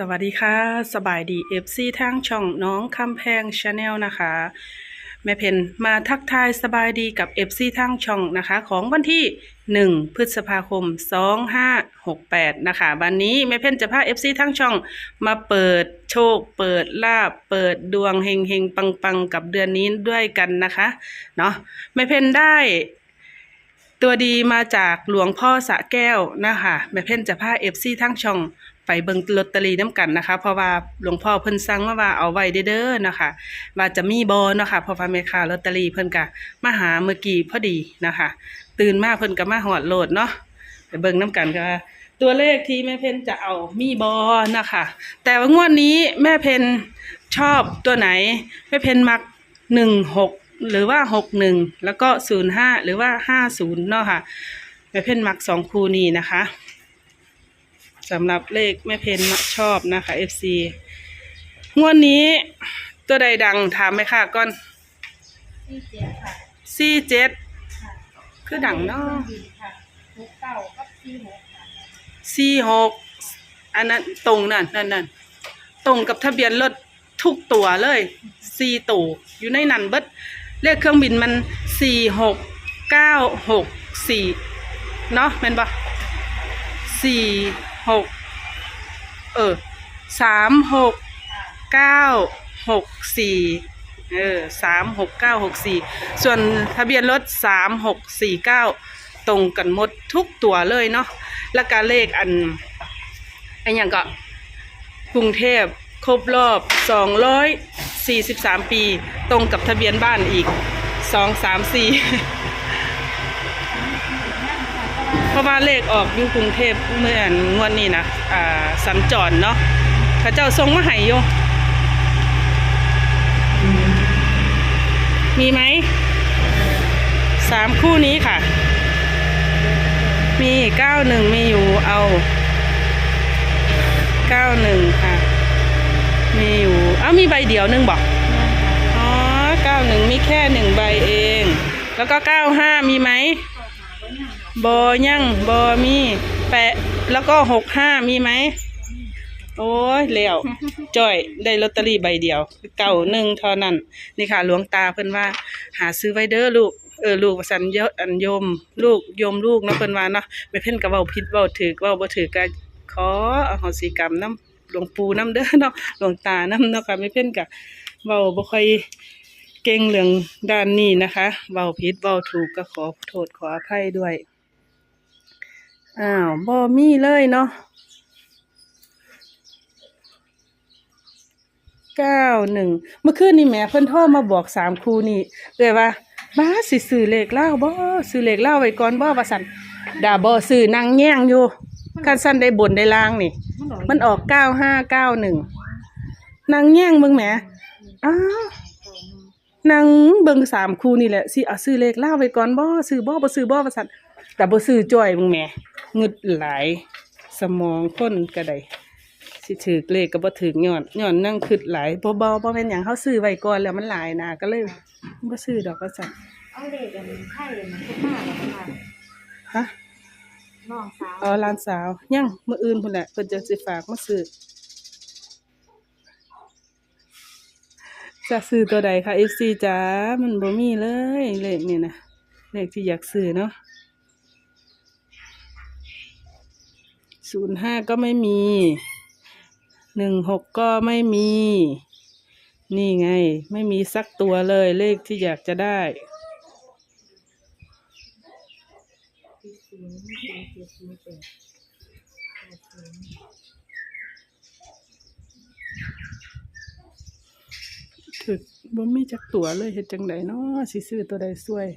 สวัสดีค่ะ สบายดีเอฟซีทางช่องน้องคำแพงชาแนลนะคะ แม่เพนมาทักทายสบายดีกับเอฟซีทางช่องนะคะ ของวันที่ 1 พฤษภาคม 2568 นะคะ วันนี้แม่เพนจะพาเอฟซีทางช่อง มาเปิดโชค เปิดลาบ เปิดดวงเฮงเฮงปังปังกับเดือนนี้ด้วยกันนะคะเนาะแม่เพนได้ตัวดีมาจากหลวงพ่อสะแก้วนะคะแม่เพ่นจะพาเอฟซีทั้งช่อง ไปเบิ่งลอตเตอรี่น้ำกันนะคะ เพราะว่าหลวงพ่อเพิ่นสั่งมาว่าเอาไว้เด้อๆนะคะ ว่าจะมีบอนะคะเพราะว่าแม่ค้าลอตเตอรี่เพิ่นกะมาหาเมื่อกี้พอดีนะคะ ตื่นมาเพิ่นก็มาหอดโหลดเนาะไปเบิ่งน้ำกันก็ตัวเลขที่แม่เพนจะเอามีบอนะคะ แต่ว่างวดนี้แม่เพนชอบตัวไหน แม่เพนมักหนึ่งหกหรือว่าหกหนึ่งแล้วก็ศูนย์ห้าหรือว่าห้าศูนย์เนาะค่ะแม่เพนมักสองคูนี้นะคะ สำหรับเลขแม่เพนมักชอบนะคะ FC งวดนี้ตัวใดดังถามไหมค่ะก่อนที่เจ็ดค่ะสี่เจ็ดค่ะคือดังเนาะครื่องบิค่ะหกเก้ากับสี่หกค่ะสี่หกอันนั้นตรงนั่นนั่นนั่นตรงกับทะเบียนรถทุกตัวเลยสี่ตัวอยู่ในนั้นเบิดเลขเครื่องบินมันสี่หกเก้าหกสี่เนาะแม่นปะสี่ หกเออสามหกเก้าหกสี่เออสามหกเก้าหกสี่ส่วนทะเบียนรถสามหกสี่เก้าตรงกันหมดทุกตัวเลยเนาะแล้วก็เลขอันอันอย่างก็กรุงเทพครบรอบสองร้อยสี่สิบสามปี ตรงกับทะเบียนบ้านอีกสองสามสี่ ราะว่าเลขออกอยู่กรุงเทพเมื่อนงวดนี้นะอ่าสัญจรเนาะเขาเจ้าทรงมาให้อยู่มีไหมสามคู่นี้ค่ะ มีเก้าหนึ่งมีอยู่เอาเก้าหนึ่งค่ะ มีอยู่เอ้ามีใบเดียวหนึ่งบอกอ๋อเก้าหนึ่งมีแค่หนึ่งใบเอง แล้วก็เก้าห้ามีไหม บอยังบอมีแปะแล้วก็หกห้ามีไหม โอ้ยเลี้ยวจ้อยได้ลอตเตอรี่ใบเดียว เก่าหนึ่งเท่านั้น นี่ค่ะหลวงตาเพิ่นว่า หาซื้อไว้เด้อลูกเออลูกสันเยอะอันยม ลูกยมลูกเนาะเพิ่นว่าเนาะไม่เพิ่นก็เว้าผิดเว้าถูกเว้าบ่ถูกก็ขออโหสิกรรมนํหลวงปู่นํเด้อเนาะหลวงตานํเนาะค่ะไม่เพิ่นก็เว้าบ่ค่อยเก่งเรื่องด้านนี้นะคะเว้าผิดเว้าถูกก็ขอโทษขออภัยด้วย อ้าวบ่มีเลยเนาะเก้าหนึ่งเมื่อคืนนี่แหม่เพิ่นโทรมาบอกสามครูนี่เลยว่าบ้าสิซื้อเลขเล่าบ่ซื้อเลขเล่าไว้ก่อนบ่ว่าสันดาบ่ซื้อนางแย่งอยู่กันสั่นได้บนได้ล่างนี่ มันออกเก้าห้าเก้าหนึ่งนางแย่งเบิ่งแหมอ้าวนางเบิ่งสามครูนี่แหละสิเอาซื้อเลขเล่าไว้ก่อนบ่ซื้อบ่บ่ซื้อบ่ว่าสัน แต่บ่ซื้อจ้อยมึงแหมงึดหลาย สมองคนก็ได้สิถือเลขก็บ่ถือย้อนย้อนนั่งคิดหลายบ่บ่บ่แม่นหยังเฮาซื้อไว้ก่อนแล้วมันหลายนะก็เลยบ่ซื้อดอกว่าซั่นเอาเด็กกันไข่มันขึ้นมาแล้วค่ะฮะน้องสาวอ๋อหลานสาวยังมื้ออื่นพุ่นแหละเพิ่นจะสิฝากมาซื้อจะซื้อตัวใดคะ FC จ๋ามันบ่มีเลยเลขนี่นะเลขที่อยากซื้อเนาะ 05ก็ไม่มี16ก็ไม่มี นี่ไง ไม่มีสักตัวเลยเลขที่อยากจะได้ถึกบ่มีจักตัวเลยเฮ็ดจังไดเนาะสิซื้อตัวใดช่วย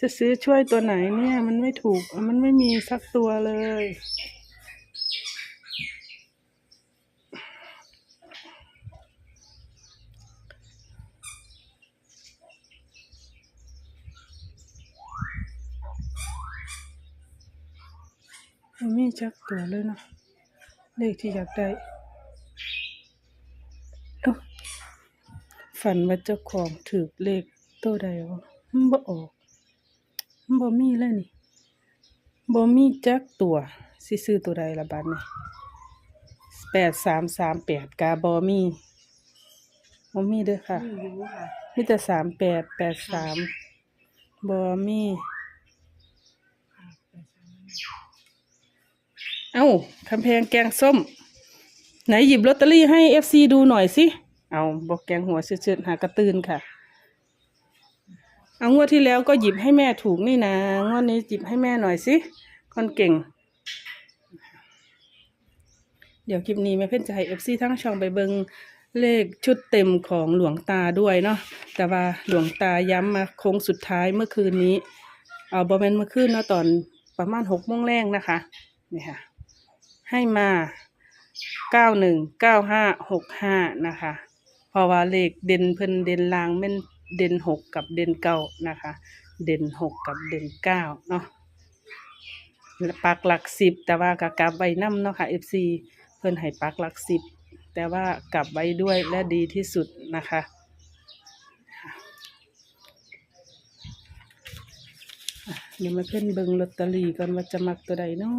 จะซื้อช่วยตัวไหนเนี่ย มันไม่ถูก มันไม่มีสักตัวเลย จักตัวเลยเนาะเลขที่อยากได้ฝันว่าเจ้าของถือเลขตัวใดวะมันบ่ออกมันบ่มีเลยนี่บ่มีจักตัวสิซื้อตัวใดละบัดนี้แปดสามสามแปดกาบอมีบอมีเด้อค่ะมีอยู่ค่ะมีแต่สามแปดแปดสามบอมี ค่ะแปดสาม เอ้าคำแพงแกงส้ม ไหนหยิบลอตเตอรี่ให้เอฟซีดูหน่อยสิ เอาบอกแกงหัวเชืดๆหากระตืนค่ะ เอางวดที่แล้วก็หยิบให้แม่ถูกนี่นะงวดนี้หยิบให้แม่หน่อยสิคนเก่ง เดี๋ยวคลิปนี้แม่เพ่นจะให้เอฟซีทั้งช่องไปเบิงเลขชุดเต็มของหลวงตาด้วยเนาะแต่ว่าหลวงตาย้ำมาโค้งสุดท้ายเมื่อคืนนี้ เอาบอแมนเมื่อคืนเนาะตอนประมาณหกโมงแรงนะคะนี่ค่ะ ให้มาเก้าหนึ่งเก้าห้าหกห้านะคะเพราะว่าเลขเด่นเพิ่นเด่นลางแม่นเด่นหกกับเด่นเก้านะคะ เด่นหกกับเด่นเก้าเนาะปักหลักสิบแต่ว่ากกลับไว้นํเนาะค่ะ FC เพิ่นให้ปักหลักสิบแต่ว่ากลับไว้ด้วยและดีที่สุดนะคะ เดี๋ยวมาเพิ่นเบิงลอตเตอรี่ก่อนว่าจะมักตัวใดเนา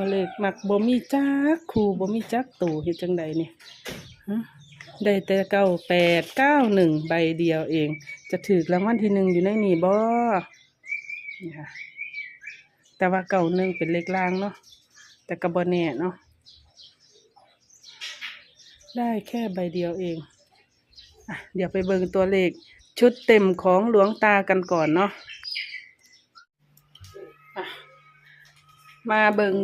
ะเลขมักบ่มีจักคู่บ่มีจักตู่เฮ็ดจังใดเนี่ฮะได้แต่เก้าแปดเก้าหนึ่งใบเดียวเอง จะถือรางวัลที่หนึ่งอยู่ในนี่บ่นี่ค่ะแต่ว่าเก้าหนึ่งเป็นเลขล่างเนาะแต่ก็บ่แน่เนาะได้แค่ใบเดียวเองอะเดี๋ยวไปเบิงตัวเลขชุดเต็มของหลวงตากันก่อนเนาะ อะ มาเบิง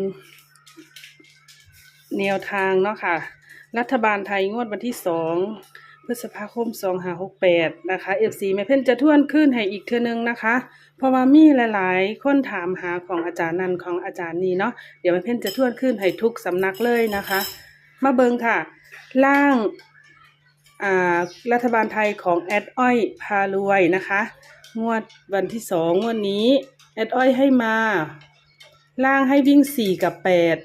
แนวทางเนาะค่ะ รัฐบาลไทยงวดวันที่สองพฤษภาคมสองหาหกแปดนะคะเอฟซีแม่เพ่นจะท่วนขึ้นให้อีกเทือนึงนะคะ เพราะว่ามีหลายๆ คนถามหาของอาจารย์นันของอาจารย์นี้เนาะเดี๋ยวแม่เพ่นจะท่วนขึ้นให้ทุกสำนักเลยนะคะ มาเบิงค่ะ ล่างอ่ารัฐบาลไทยของแอดอ้อยพารวยนะคะ งวดวันที่สองงวดนี้ แอดอ้อยให้มา ล่างให้วิ่งสี่กับแปด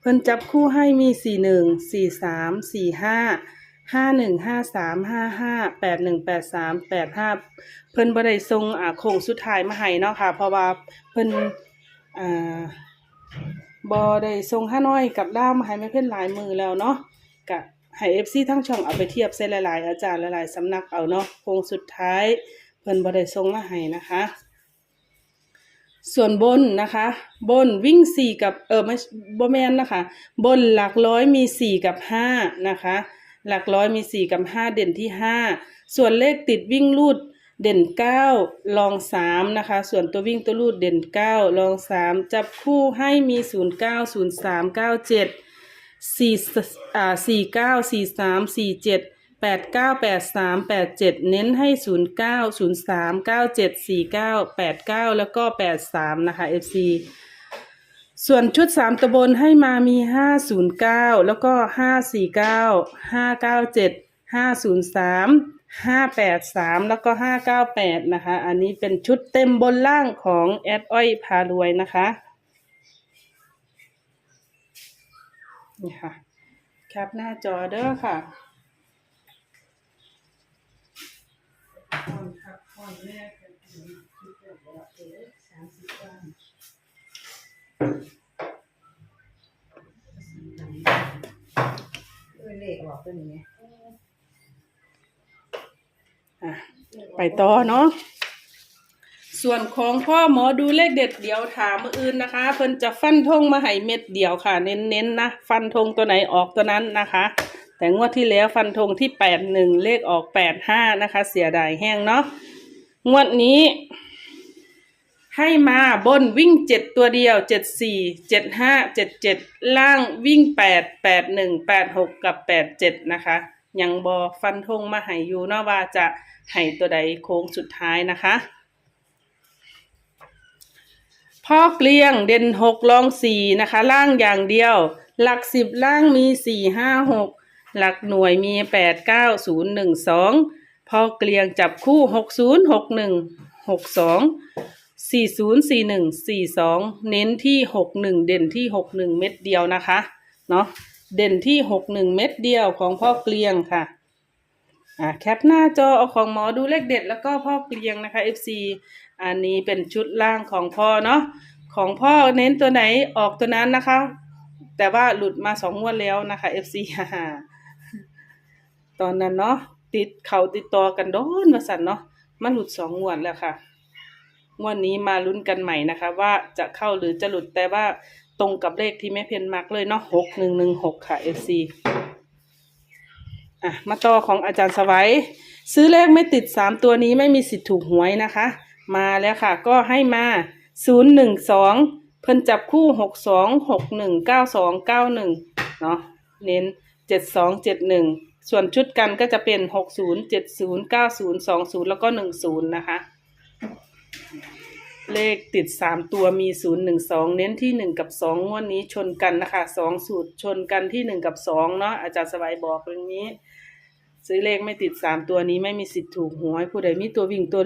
เพิ่นจับคู่ให้มีสี่หนึ่งสี่สามสี่ห้าห้าหนึ่งห้าสามห้าห้าแปดหนึ่งแปดสามแปดห้าเพิ่นบ่ได้ทรงอ่าโค้งสุดท้ายมาให้เนาะค่ะ เพราะว่าเพิ่นอ่าบ่ได้ทรงห้าน้อยกับด้ามาให้ไม่เพิ่นหลายมือแล้วเนาะกะให้ FC ทั้งช่องเอาไปเทียบใส่หลายๆ อาจารย์หลายๆสำนักเอาเนาะโค้งสุดท้าย เพิ่นบ่ได้ทรงมาให้นะคะ ส่วนบนนะคะ บนวิ่งสี่กับเออไม่บแมนนะคะ บนหลักร้อยมีสี่กับห้านะคะ หลักร้อยมีสี่กับห้าเด่นที่ห้าส่วนเลขติดวิ่งรูดเด่นเก้าลองสามนะคะ ส่วนตัววิ่งตัวรูดเด่นเก้าลองสามจับคู่ให้มีศูนย์เก้าศูนย์สามเก้าเจ็ดสี่อ่าสี่เก้าสี่สามสี่เจ็ด แปดเก้าแปดสามแปดเจ็ดเน้นให้ศูนย์เก้าศูนย์สามเก้าเจ็ดสี่เก้าแปดเก้าแล้วก็แปดสามนะคะ FC ส่วนชุดสามตะบนให้มามีห้าศูนย์เก้าแล้วก็ห้าสี่เก้าห้าเก้าเจ็ดห้าศูนย์สามห้าแปดสามแล้วก็ห้าเก้าแปดนะคะ อันนี้เป็นชุดเต็มบนล่างของแอดอ้อยพารวยนะคะนี่ค่ะแคปหน้าจอเด้อค่ะ เออเลขออกตัวนี้อะไปต่อเนาะส่วนของพ่อหมอดูเลขเด็ดเดี๋ยวถามมืออื่นนะคะ เพิ่นจะฟันธงมาให้เม็ดเดียวค่ะ เน้นๆนะฟันธงตัวไหนออกตัวนั้นนะคะ แต่งวดที่แล้วฟันธงที่แปดหนึ่งเลขออกแปดห้านะคะ เสียดายแห้งเนาะงวดนี้ ให้มาบนวิ่งเจ็ดตัวเดียวเจ็ดสี่เจ็ดห้าเจ็ดเจ็ดล่างวิ่งแปดแปดหนึ่งแปดหกกับแปดเจ็ดนะคะยังบอฟันธงมาให้อยู่เนาะว่าจะให้ตัวใดโค้งสุดท้ายนะคะพ่อเกลียงเด่นหกลองสี่นะคะ ล่างอย่างเดียว หลักสิบล่างมีสี่ห้าหก หลักหน่วยมีแปดเก้าศูนย์หนึ่งสองพ่อเกลียงจับคู่หกศูนย์หกหนึ่งหกสองสี่ศูนย์สี่หนึ่งสี่สองเน้นที่หกหนึ่งเด่นที่หกหนึ่งเม็ดเดียวนะคะเนาะเด่นที่หกหนึ่งเม็ดเดียวของพ่อเกลียงค่ะอ่าแคปหน้าจอเอาของหมอดูเลขเด็ดแล้วก็พ่อเกลียงนะคะ FC อันนี้เป็นชุดล่างของพ่อเนาะของพ่อเน้นตัวไหนออกตัวนั้นนะคะ แต่ว่าหลุดมาสองงวดแล้วนะคะ FC ฮ่า ตอนนั้นเนาะติดเขาติดต่อกันโดนมาสั่นเนาะมาหลุดสองงวดแล้วค่ะงวดนี้มาลุ้นกันใหม่นะคะ ว่าจะเข้าหรือจะหลุดแต่ว่าตรงกับเลขที่แม่เพนมักเลยเนาะหกหนึ่งหนึ่งหกค่ะ FC อะมาต่อของอาจารย์สวัยซื้อเลขไม่ติดสามตัวนี้ไม่มีสิทธิ์ถูกหวยนะคะ มาแล้วค่ะ ก็ให้มาศูนย์หนึ่งสองเพิ่นจับคู่หกสองหกหนึ่งเก้าสองเก้าหนึ่งเนาะเน้นเจ็ดสองเจ็ดหนึ่ง ส่วนชุดกันก็จะเป็นหกศูนย์เจ็ดศูนย์เก้าศูนย์สองศูนย์แล้วก็หนึ่งศูนย์นะคะ เลขติดสามตัวมีศูนย์หนึ่งสองเน้นที่หนึ่งกับสองงวดนี้ชนกันนะคะสองสูตรชนกันที่หนึ่งกับสองเนาะอาจารย์สบายบอกอย่างนี้ ซื้อเลขไม่ติดสามตัวนี้ไม่มีสิทธิ์ถูกหวยผู้ใดมีตัววิ่งตัว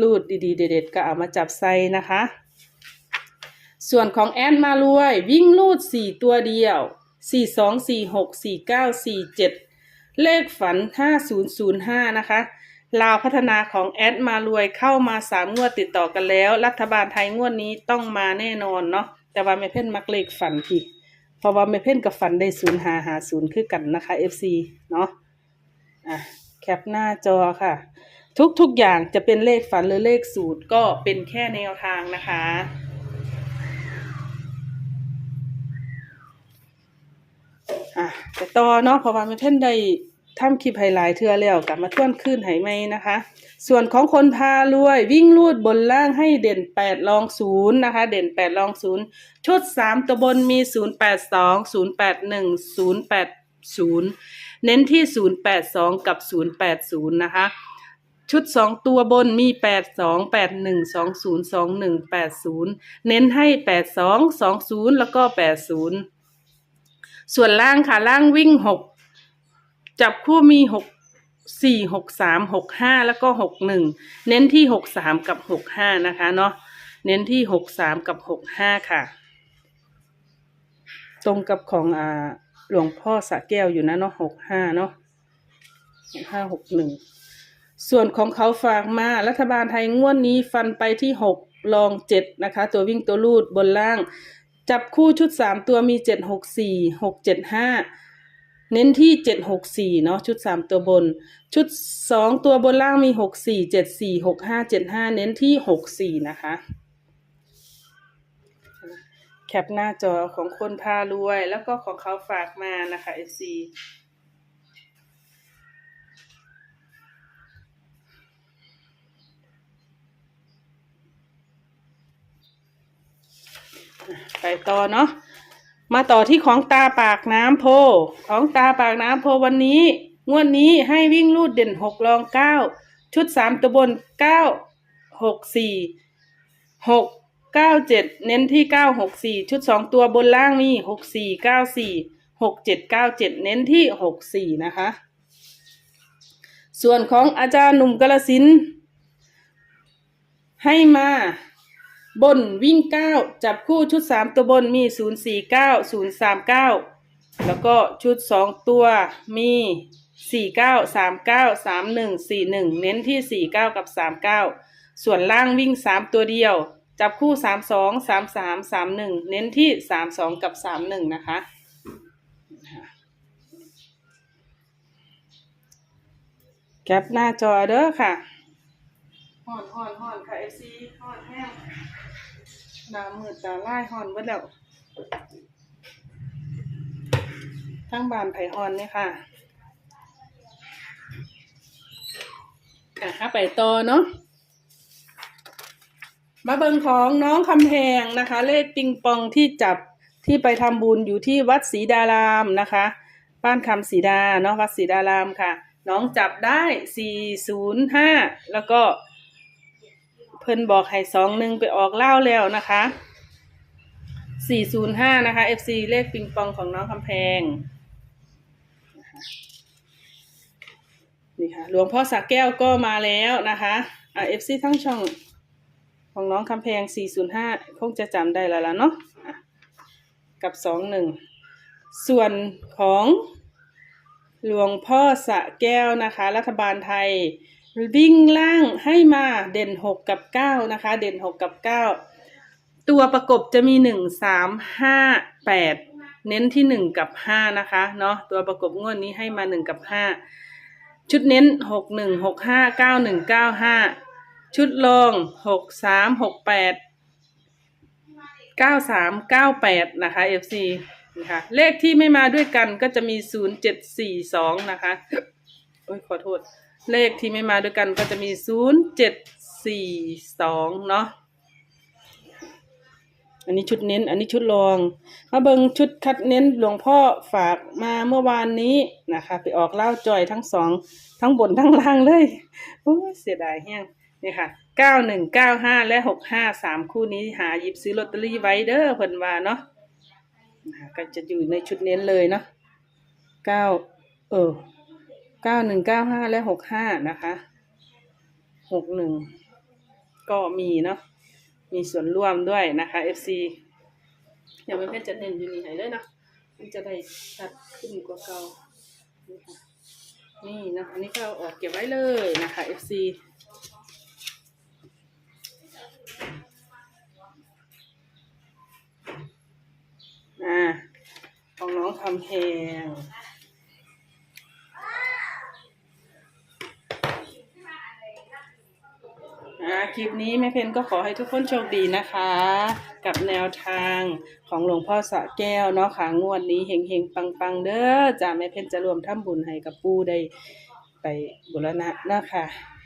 ลูดดีๆ เด็ดๆ ก็เอามาจับใส่นะคะ ส่วนของแอนมารวย วิ่งลูดสี่ตัวเดียวสี่สองสี่หกสี่เก้าสี่เจ็ด เลขฝันห้าศูนย์ศูนย์ห้านะคะ ลาวพัฒนาของแอดมารวยเข้ามาสามงวดติดต่อกันแล้ว รัฐบาลไทยงวดนี้ต้องมาแน่นอนเนาะ แต่ว่าไม่เพ่นมักเลขฝันพี่ เพราะว่าไม่เพ่นกับฝันได้ศูนย์หาหาศูนย์คือกันนะคะ FC เนาะ อะ แคปหน้าจอค่ะ ทุกทุกอย่างจะเป็นเลขฝันหรือเลขสูตรก็เป็นแค่แนวทางนะคะอะแต่ต่อเนาะเพราะว่าไม่เพ่นได้ ทำคลิปไฮไลท์เทือแล้วกลับมาท่วนขึ้นไหไหมนะคะ ส่วนของคนพารวยวิ่งลูดบนล่างให้เด่นแปดรองศูนย์นะคะ เด่นแปดรองศูนย์ชุดสามตัวบนมีศูนย์แปดสองศูนย์แปดหนึ่งศูนย์แปดศูนย์เน้นที่ศูนย์แปดสองกับศูนย์แปดศูนย์นะคะชุดสองตัวบนมีแปดสองแปดหนึ่งสองศูนย์สองหนึ่งแปดศูนย์เน้นให้แปดสองสองศูนย์แล้วก็แปดศูนย์ส่วนล่างค่ะ ล่างวิ่งหก จับคู่มีหกสี่หกสามหกห้าแล้วก็หกหนึ่งเน้นที่หกสามกับหกห้านะคะเนาะเน้นที่หกสามกับหกห้าค่ะ ตรงกับของอ่าหลวงพ่อสะแก้วอยู่นะเนาะหกห้าเนาะหกห้าหกหนึ่งส่วนของเขาฝากมารัฐบาลไทยงวดนี้ฟันไปที่หกลองเจ็ดนะคะ ตัววิ่งตัวลูดบนล่าง จับคู่ชุดสามตัวมีเจ็ดหกสี่หกเจ็ดห้า เน้นที่เจ็ดหกสี่เนาะชุดสามตัวบน ชุดสองตัวบนล่างมีหกสี่เจ็ดสี่หกห้าเจ็ดห้าเน้นที่หกสี่นะคะ แคปหน้าจอของคนพารวย แล้วก็ของเขาฝากมานะคะ FC ไปต่อเนาะ มาต่อที่ของตาปากน้ำโพ ของตาปากน้ำโพวันนี้ งวดนี้ให้วิ่งลูดเด่นหกรองเก้าชุดสามตัวบนเก้าหกสี่หกเก้าเจ็ดเน้นที่เก้าหกสี่ชุดสองตัวบนล่างมีหกสี่เก้าสี่หกเจ็ดเก้าเจ็ดเน้นที่หกสี่นะคะ ส่วนของอาจารย์หนุ่มกระสินให้มา บนวิ่งเก้าจับคู่ชุดสามตัวบนมีศูนย์สี่เก้าศูนย์สามเก้าแล้วก็ชุดสองตัวมีสี่เก้าสามเก้าสามหนึ่งสี่หนึ่งเน้นที่สี่เก้ากับสามเก้าส่วนล่างวิ่งสามตัวเดียว จับคู่สามสองสามสามสามหนึ่งเน้นที่สามสองกับสามหนึ่งนะคะแคปหน้าจอเด้อค่ะห่อนห่อนห่อนค่ะเอฟซีห่อนแห้ง ดามืดตาไล่หอนเบิดแล้วทั้งบานไผ่หอนเนี่ยค่ะอะไปต่อเนาะมาเบิงของน้องคำแพงนะคะ เลขปิงปองที่จับที่ไปทำบุญอยู่ที่วัดศรีดารามนะคะ บ้านคำศรีดาเนาะวัดศรีดารามค่ะ น้องจับได้สี่ศูนย์ห้าแล้วก็ พิ่นบอกให้สองหนึ่งไปออกเล่าแล้วนะคะสี่ศูนย์ห้านะคะ FC เลขปิงปองของน้องคำแพงนี่ค่ะหลวงพ่อสักแก้วก็มาแล้วนะคะอ่า FC ทั้งช่องของน้องคำแพง 405 คงจะจำได้แล้วล่ะเนาะอะกับ 21 ส่วนของหลวงพ่อสะแก้วนะคะ รัฐบาลไทย วิ่งล่างให้มาเด่น6กับ9นะคะ เด่น6กับ9ตัวประกบจะมี1 3 5 8เน้นที่หนึ่งกับห้านะคะเนาะตัวประกบงวดนี้ให้มาหนึ่งกับห้าชุดเน้นหกหนึ่งหกห้าเก้าหนึ่งเก้าห้าชุดรองหกสามหกแปดเก้าสามเก้าแปดนะคะ FC นะคะเลขที่ไม่มาด้วยกันก็จะมีศูนย์เจ็ดสี่สองนะคะ โอ้ยขอโทษ เลขที่ไม่มาด้วยกันก็จะมีศูนย์เจ็ดสี่สองเนาะอันนี้ชุดเน้น อันนี้ชุดรอง มาเบิงชุดคัดเน้นหลวงพ่อฝากมาเมื่อวานนี้นะคะ ไปออกเล่าจอยทั้งสอง ทั้งบนทั้งล่างเลยโอ้เสียดายแห้งนี่ค่ะเก้าหนึ่งเก้าห้าและหกห้าสามคู่นี้หาหยิบซื้อลอตเตอรี่ไว้เด้อเพิ่นว่าเนาะนะคะก็จะอยู่ในชุดเน้นเลยเนาะเก้าเออ เก้าหนึ่งเก้าห้าและหกห้านะคะหกหนึ่งก็มีเนาะมีส่วนร่วมด้วยนะคะ FC เดี๋ยวมันเพชรจะเน้นอยู่นี่ให้เลยนะมันจะได้ชัดขึ้นกว่าเก่านี่ค่ะนี่นะอันนี้ก็เอออกเก็บไว้เลยนะคะ FC อ่าของน้องคำแพง อ่าค ลิปนี้แม่เพนก็ขอให้ทุกคนโชคดีนะคะ กับแนวทางของหลวงพ่อสะแก้วเนาะค่ะงวดนี้เฮงเฮงปังปังเด้อจ้าแม่เพนจะรวมทำบุญให้กับปู่ได้ไปบุรณะนะค่ะ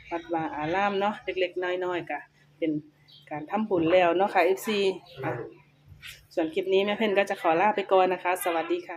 วัดวาอารามเนาะเล็กๆน้อยๆก็เป็นการทำบุญแล้วเนาะค่ะ FC อะส่วนคลิปนี้แม่เพนก็จะขอลาไปก่อนนะคะ สวัสดีค่ะ